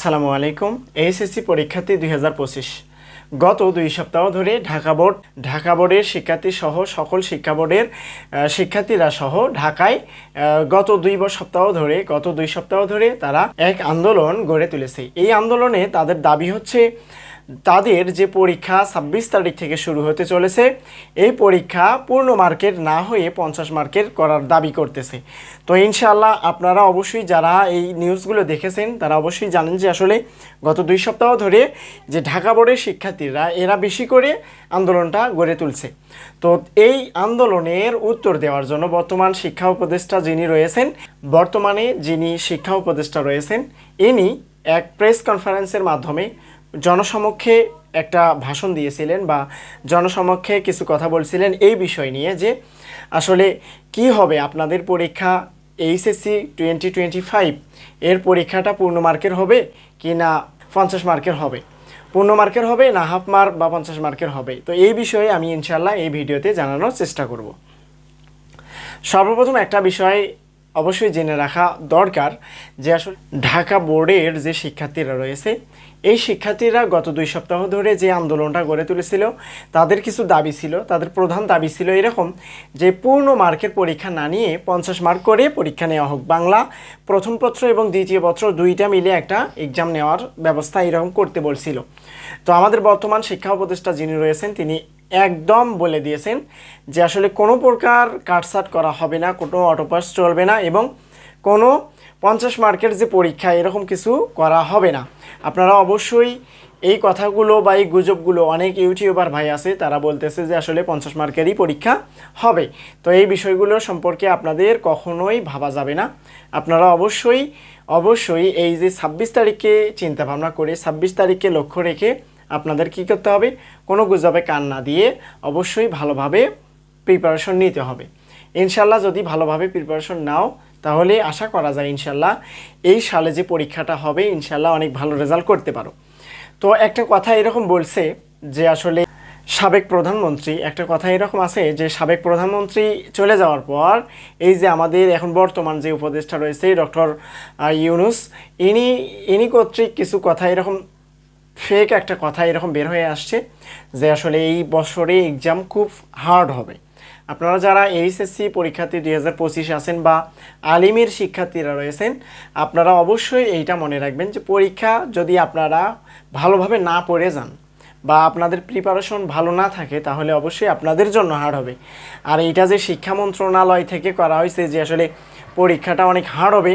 আসসালামু আলাইকুম এইচএসসি পরীক্ষার্থী দুই হাজার পঁচিশ। গত দুই সপ্তাহ ধরে ঢাকা বোর্ড, ঢাকা বোর্ডের শিক্ষার্থী সহ সকল শিক্ষা বোর্ডের শিক্ষার্থীরা সহ ঢাকায় গত দুই সপ্তাহ ধরে, গত দুই সপ্তাহ ধরে তারা এক আন্দোলন গড়ে তুলেছে। এই আন্দোলনে তাদের দাবি হচ্ছে তাদের যে পরীক্ষা ছাব্বিশ তারিখ থেকে শুরু হতে চলেছে, এই পরীক্ষা পূর্ণ মার্কের না হয়ে পঞ্চাশ মার্কের করার দাবি করতেছে। তো ইনশাআল্লাহ আপনারা অবশ্যই যারা এই নিউজগুলো দেখেছেন, তারা অবশ্যই জানেন যে আসলে গত দুই সপ্তাহ ধরে যে ঢাকা বোর্ডের শিক্ষার্থীরা, এরা বেশি করে আন্দোলনটা গড়ে তুলছে। তো এই আন্দোলনের উত্তর দেওয়ার জন্য বর্তমান শিক্ষা উপদেষ্টা যিনি রয়েছেন, বর্তমানে যিনি শিক্ষা উপদেষ্টা রয়েছেন, ইনি এক প্রেস কনফারেন্সের মাধ্যমে জনসমক্ষে একটা ভাষণ দিয়েছিলেন বা জনসমক্ষে কিছু কথা বলছিলেন এই বিষয় নিয়ে যে আসলে কি হবে আপনাদের পরীক্ষা এইচএসসি টোয়েন্টি টোয়েন্টি ফাইভ এর পরীক্ষাটা পূর্ণ মার্কের হবে কি না পঞ্চাশ মার্কের হবে? পূর্ণ মার্কের হবে না হাফ মার্ক বা পঞ্চাশ মার্কের হবে? তো এই বিষয়ে আমি ইনশাল্লাহ এই ভিডিওতে জানানোর চেষ্টা করব। সর্বপ্রথম একটা বিষয় অবশ্যই জেনে রাখা দরকার যে আসলে ঢাকা বোর্ডের যে শিক্ষার্থীরা রয়েছে, এই শিক্ষার্থীরা গত দুই সপ্তাহ ধরে যে আন্দোলনটা গড়ে তুলেছিল, তাদের কিছু দাবি ছিল, তাদের প্রধান দাবি ছিল এরকম যে পূর্ণ মার্কের পরীক্ষা না নিয়ে পঞ্চাশ মার্ক করে পরীক্ষা নেওয়া হোক। বাংলা প্রথম পত্র এবং দ্বিতীয় পত্র দুইটা মিলে একটা এক্সাম নেওয়ার ব্যবস্থা এরকম করতে বলছিল। তো আমাদের বর্তমান শিক্ষা উপদেষ্টা যিনি রয়েছেন, তিনি একদম বলে দিয়েছেন যে আসলে কোনো প্রকার কাটসাট করা হবে না, কোনো অটোপাস চলবে না এবং কোনো পঞ্চাশ মার্কের যে পরীক্ষা, এরকম কিছু করা হবে না। আপনারা অবশ্যই এই কথাগুলো বা এই গুজবগুলো অনেক ইউটিউবার ভাই আছে, তারা বলতেছে যে আসলে পঞ্চাশ মার্কেরই পরীক্ষা হবে। তো এই বিষয়গুলো সম্পর্কে আপনাদের কখনোই ভাবা যাবে না। আপনারা অবশ্যই অবশ্যই এই যে ছাব্বিশ তারিখে চিন্তা ভাবনা করে ছাব্বিশ তারিখে লক্ষ্য রেখে আপনাদের কি করতে হবে? কোনো গুজবে কান না দিয়ে অবশ্যই ভালোভাবে প্রিপারেশন নিতে হবে। ইনশাল্লাহ যদি ভালোভাবে প্রিপারেশন নাও, তাহলে আশা করা যায় ইনশাল্লাহ এই সালে যে পরীক্ষাটা হবে ইনশাল্লাহ অনেক ভালো রেজাল্ট করতে পারো। তো একটা কথা এরকম বলছে যে আসলে সাবেক প্রধানমন্ত্রী, একটা কথা এরকম আছে যে সাবেক প্রধানমন্ত্রী চলে যাওয়ার পর এই যে আমাদের এখন বর্তমান যে উপদেষ্টা রয়েছে ডক্টর ইউনুস, ইনি ইনি কর্তৃক কিছু কথা এরকম ফেক একটা কথা এরকম বের হয়ে আসছে যে আসলে এই বছরে এক্সাম খুব হার্ড হবে। আপনারা যারা এইচএসসি পরীক্ষার্থী দুই হাজার পঁচিশে আছেন বা আলিমের শিক্ষার্থীরা রয়েছেন, আপনারা অবশ্যই এইটা মনে রাখবেন যে পরীক্ষা যদি আপনারা ভালোভাবে না পড়ে যান বা আপনাদের প্রিপারেশন ভালো না থাকে, তাহলে অবশ্যই আপনাদের জন্য হার্ড হবে। আর এইটা যে শিক্ষা মন্ত্রণালয় থেকে করা হয়েছে যে আসলে পরীক্ষাটা অনেক হার্ড হবে,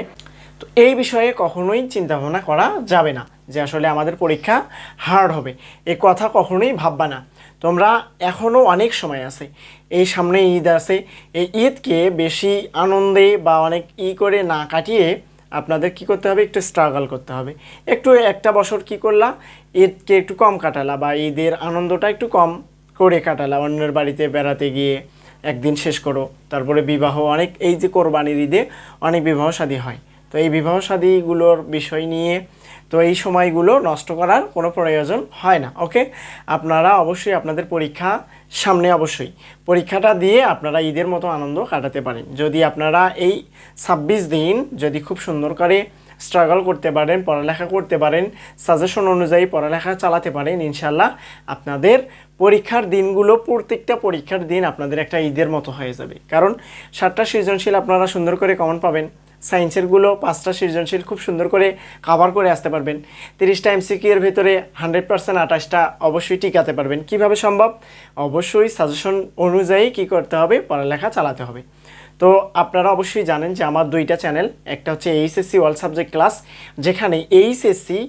তো এই বিষয়ে কখনোই চিন্তা ভাবনা করা যাবে না। যে আসলে আমাদের পরীক্ষা হার্ড হবে। এ কথা কখনোই ভাববা না। তোমরা এখনও অনেক সময় আছে। এই সামনে ঈদ আছে। এই ঈদকে বেশি আনন্দে বা অনেক ই করে না কাটিয়ে আপনাদের কি করতে হবে? একটু স্ট্রাগল করতে হবে। একটু একটা বছর কি করলা? ঈদকে একটু কম কাটালা বা ঈদের আনন্দটা একটু কম করে কাটালা। অন্যের বাড়িতে বেড়াতে গিয়ে একদিন শেষ করো। তারপরে বিবাহ অনেক, এই যে কোরবানির ঈদে অনেক বিবাহ শাদী হয়। তো এই বিবাহ শাদীগুলোর বিষয় নিয়ে তো এই সময়গুলো নষ্ট করার কোনো প্রয়োজন হয় না ওকে আপনারা অবশ্যই আপনাদের পরীক্ষা সামনে অবশ্যই। পরীক্ষাটা দিয়ে আপনারা ঈদের মতো আনন্দ কাটাতে পারেন। যদি আপনারা এই ছাব্বিশ দিন যদি খুব সুন্দর করে স্ট্রাগল করতে পারেন, পড়ালেখা করতে পারেন সাজেশন অনুযায়ী পড়ালেখা চালাতে পারেন ইনশাল্লাহ আপনাদের পরীক্ষার দিনগুলো, প্রত্যেকটা পরীক্ষার দিন আপনাদের একটা ঈদের মতো হয়ে যাবে। কারণ সাতটা সৃজনশীল আপনারা সুন্দর করে কমন পাবেন। সায়েন্সেরগুলো পাঁচটা সৃজনশীল খুব সুন্দর করে কাভার করে আসতে পারবেন। তিরিশটা এমসিকিউ এর ভেতরে হান্ড্রেড পার্সেন্ট আঠাশটা অবশ্যই টিকাতে পারবেন। কীভাবে সম্ভব? অবশ্যই সাজেশন অনুযায়ী কি করতে হবে, পড়ালেখা চালাতে হবে। তো আপনারা অবশ্যই জানেন যে আমার দুইটা চ্যানেল একটা হচ্ছে এইচএসসি অল সাবজেক্ট ক্লাস যেখানে এইচএসসি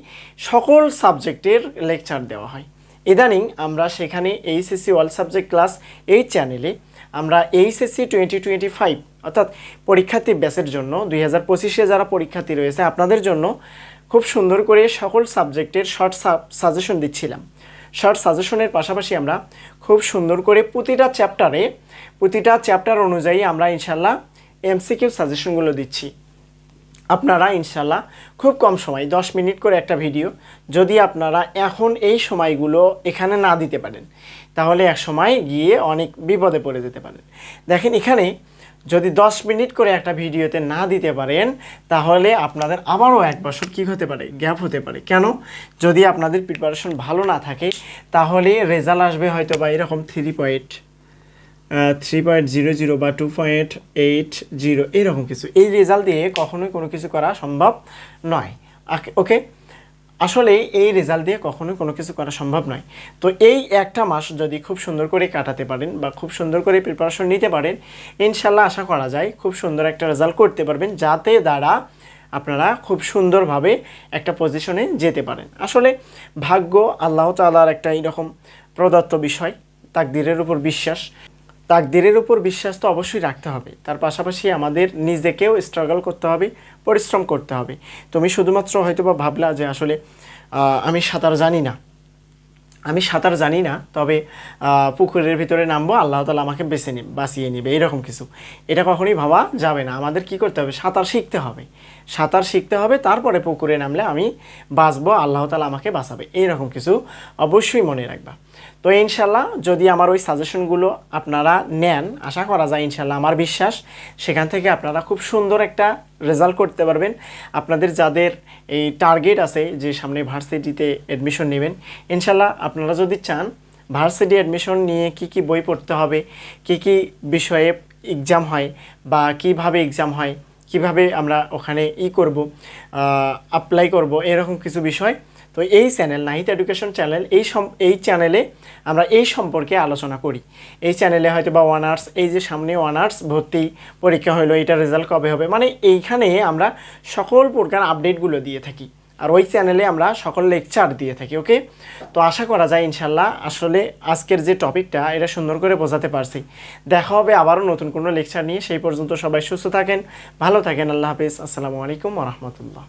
সকল সাবজেক্টের লেকচার দেওয়া হয়। ইদানিং আমরা সেখানে এইচএসসি অল সাবজেক্ট ক্লাস এই চ্যানেলে আমরা এইচএসসি টোয়েন্টি টোয়েন্টি ফাইভ অর্থাৎ পরীক্ষার্থী ব্যাচের জন্য, দুই হাজার পঁচিশে যারা পরীক্ষার্থী রয়েছে, আপনাদের জন্য খুব সুন্দর করে সকল সাবজেক্টের শর্ট সাজেশন দিচ্ছিলাম। শর্ট সাজেশনের পাশাপাশি আমরা খুব সুন্দর করে প্রতিটা চ্যাপ্টারে প্রতিটা চ্যাপ্টার অনুযায়ী আমরা ইনশাল্লাহ এমসিকিউ সাজেশনগুলো দিচ্ছি। আপনারা ইনশাল্লাহ খুব কম সময়, দশ মিনিট করে একটা ভিডিও, যদি আপনারা এখন এই সময়গুলো এখানে না দিতে পারেন, তাহলে এক সময় গিয়ে অনেক বিপদে পড়ে যেতে পারেন। দেখেন এখানে যদি দশ মিনিট করে একটা ভিডিওতে না দিতে পারেন, তাহলে আপনাদের আবারও এক বছর কী হতে পারে? গ্যাপ হতে পারে। কেন? যদি আপনাদের প্রিপারেশন ভালো না থাকে, তাহলে রেজাল্ট আসবে হয়তো বা এরকম three point three point zero zero বা টু পয়েন্ট এইট জিরো এরকম কিছু। এই রেজাল্ট দিয়ে কখনোই কোনো কিছু করা সম্ভব নয়। ওকে আসলে এই রেজাল্ট দিয়ে কখনো কোনো কিছু করা সম্ভব নয়। তো এই একটা মাস যদি খুব সুন্দর করে কাটাতে পারেন বা খুব সুন্দর করে প্রিপারেশন নিতে পারেন, ইনশাল্লাহ আশা করা যায় খুব সুন্দর একটা রেজাল্ট করতে পারবেন, যাতে দ্বারা আপনারা খুব সুন্দরভাবে একটা পজিশনে যেতে পারেন। আসলে ভাগ্য আল্লাহ তালার একটা এইরকম প্রদত্ত বিষয়, তাকদিরের উপর বিশ্বাস। তাকদিরের উপর বিশ্বাস তো অবশ্যই রাখতে হবে। তার পাশাপাশি আমাদের নিজেকেও স্ট্রাগল করতে হবে, পরিশ্রম করতে হবে। তুমি শুধুমাত্র হয়তো বা ভাবলা যে আসলে আমি সাঁতার জানি না। আমি সাঁতার জানি না, তবে পুকুরের ভিতরে নামবো, আল্লাহ তালা আমাকে বেছে নিবে, বাঁচিয়ে নিবে, এরকম কিছু। এটা কখনোই ভাবা যাবে না। আমাদের কি করতে হবে? সাঁতার শিখতে হবে। সাঁতার শিখতে হবে, তারপরে পুকুরে নামলে আমি বাঁচবো, আল্লাহ তালা আমাকে বাঁচাবে এইরকম কিছু অবশ্যই মনে রাখবা। তো ইনশাল্লাহ যদি আমার ওই সাজেশনগুলো আপনারা নেন, আশা করা যায় ইনশাল্লাহ আমার বিশ্বাস, সেখান থেকে আপনারা খুব সুন্দর একটা রেজাল্ট করতে পারবেন। আপনাদের যাদের এই টার্গেট আছে যে সামনে ভার্সিটিতে অ্যাডমিশন নেবেন ইনশাল্লাহ আপনারা যদি চান ভার্সিটি অ্যাডমিশন নিয়ে কি কি বই পড়তে হবে, কি কি বিষয়ে এক্সাম হয় বা কীভাবে এক্সাম হয়, কীভাবে আমরা ওখানে ই করব অ্যাপ্লাই করব, এরকম কিছু বিষয় তো এই চ্যানেল নাহিত এডুকেশন চ্যানেল, এই এই চ্যানেলে আমরা এই সম্পর্কে আলোচনা করি। এই চ্যানেলে হয়তো বা অনার্স এই যে সামনে অনার্স ভর্তি পরীক্ষা হলো এটা রেজাল্ট কবে হবে? মানে এইখানে আমরা সকল প্রকার আপডেটগুলো দিয়ে থাকি। আর ওই চ্যানেলে আমরা সকল লেকচার দিয়ে থাকি ওকে তো আশা করা যায় ইনশাল্লাহ আসলে আজকের যে টপিকটা, এটা সুন্দর করে বোঝাতে পারছি। দেখা হবে আবারও নতুন কোনো লেকচার নিয়ে, সেই পর্যন্ত সবাই সুস্থ থাকেন, ভালো থাকেন, আল্লাহ হাফিজ। আসসালামু আলাইকুম রহমতুল্লাহ।